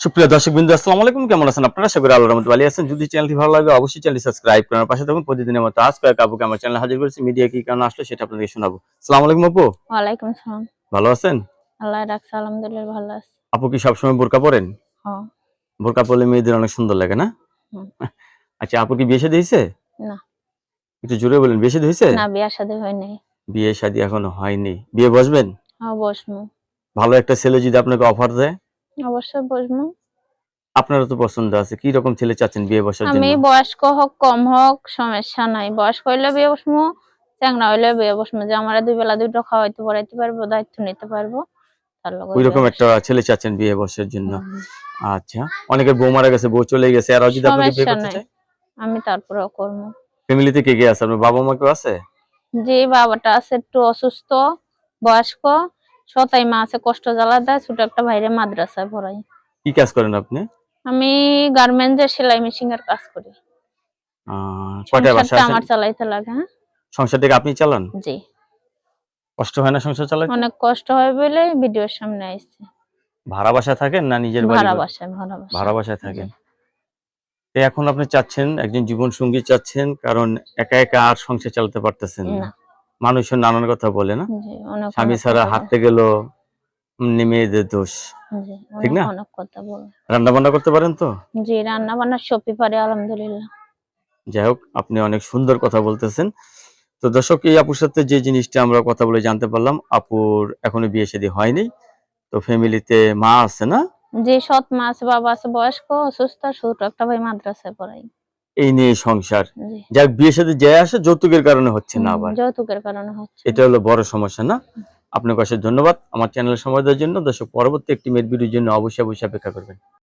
সুপ্রিয় দর্শক বিন্দু আসসালামু আলাইকুম। কেমন আছেন আপনারা? করি আল্লাহর রহমতে ভালো আছেন। যদি চ্যানেলটি ভালো লাগে অবশ্যই চ্যানেলটি সাবস্ক্রাইব করার পাশে থাকুন। প্রতিদিনের মতো আজ কয়েক আপুকে আমার চ্যানেলে হাজির করেছি। মিডিয়া কি কারণে আসলো সেটা আপনাদের শোনাবো। আসসালামু আলাইকুম আপু। ওয়ালাইকুম আসসালাম। ভালো আছেন? আল্লাহ রাখছে আলহামদুলিল্লাহ ভালো আছে। আপু কি সবসময় বোরকা পরেন? হ্যাঁ। বোরকা পরলে মেয়েদের অনেক সুন্দর লাগে না? আচ্ছা আপু কি বিয়ে শাদী হয়েছে? না। একটু জোরে বলেন বিয়ে শাদী হয়েছে? না বিয়ার সাথে হয় নাই বিয়ে শাদী এখনও হয়নি। বিয়ে বসবেন? হ্যাঁ বসমু ভালো একটা ছেলে যদি আপনাকে অফার দেয়? অবশ্যই বসমু আপনারও তো পছন্দ আছে। কি রকম ছেলে চাচ্ছেন বিয়ে বসার জন্য? আমি বয়স্ক হোক কম হোক সমস্যা নাই। বয়স্ক হইলে বিয়ে বসমু চ্যাংরা হইলে বিয়ে বসমু যে আমার দুই বেলা দুটো খাওয়াইতে পড়াইতে পারব দায়িত্ব নিতে পারব ওই রকম একটা ছেলে চাচ্ছেন বিয়ে বসার জন্য। আচ্ছা অনেকের বউ মারা গেছে বউ চলে গেছে। আর যদি আপনাকে বিয়ে করতে নাই। আমি তারপরেও করব। ফ্যামিলিতে কে কে আছে? আপনার বাবা মা কেউ আছে? যে বাবাটা আছে একটু অসুস্থ বয়স্ক সতাই মা আছে কষ্ট জ্বালা দেয় ছোট একটা ভাইরে মাদ্রাসায় পড়াই। কি কাজ করেন আপনি? আমি গার্মেন্টসের সেলাই মেশিন এর কাজ করি। কয়টা বাসা আছে আমার চালাইতে লাগে হ্যাঁ? সংসার থেকে আপনি চালান? জি। কষ্ট হয় না সংসার চালাতে অনেক কষ্ট হয় বলে ভিডিওর সামনে আইছি। ভাড়া বাসা থাকেন না নিজের বাড়ি ভাড়া? বাসায় ভাড়া বাসায়। ভাড়া বাসায় থাকেন? এখন আপনি চাচ্ছেন একজন জীবন সঙ্গী চাচ্ছেন কারণ একা একা আর সংসার চালাতে পারতেছেন না। মানুষের নানান কথা বলে না? স্বামী ছাড়া হাঁটতে গেল মেয়েদের দোষ। ঠিক না? রান্না বান্না করতে পারেন তো? জি রান্না বান্না সবই পারে আলহামদুলিল্লাহ। যাই হোক আপনি অনেক সুন্দর কথা বলতেছেন। তো দর্শক এই আপুর সাথে যে জিনিসটা আমরা কথা বলে জানতে পারলাম আপুর এখনও বিয়ে শাদী হয়নি। তো ফ্যামিলিতে মা আছে না? যে সৎ মা আছে বাবা আছে বয়স্ক অসুস্থ ছোট একটা ভাই মাদ্রাসায় পড়াই। এই নিয়ে সংসার। যার বিয়ের বিয়ে সাথে যে আসে যৌতুকের কারণে হচ্ছে না আবার। যৌতুকের কারণে হচ্ছে। এটা হলো বড় সমস্যা না? আপনাকে অশেষ ধন্যবাদ। আমার চ্যানেলের সময় দেওয়ার জন্য। দর্শক পরবর্তী একটি মেয়ের ভিডিওর জন্য অবশ্যই অবশ্যই অপেক্ষা করবেন।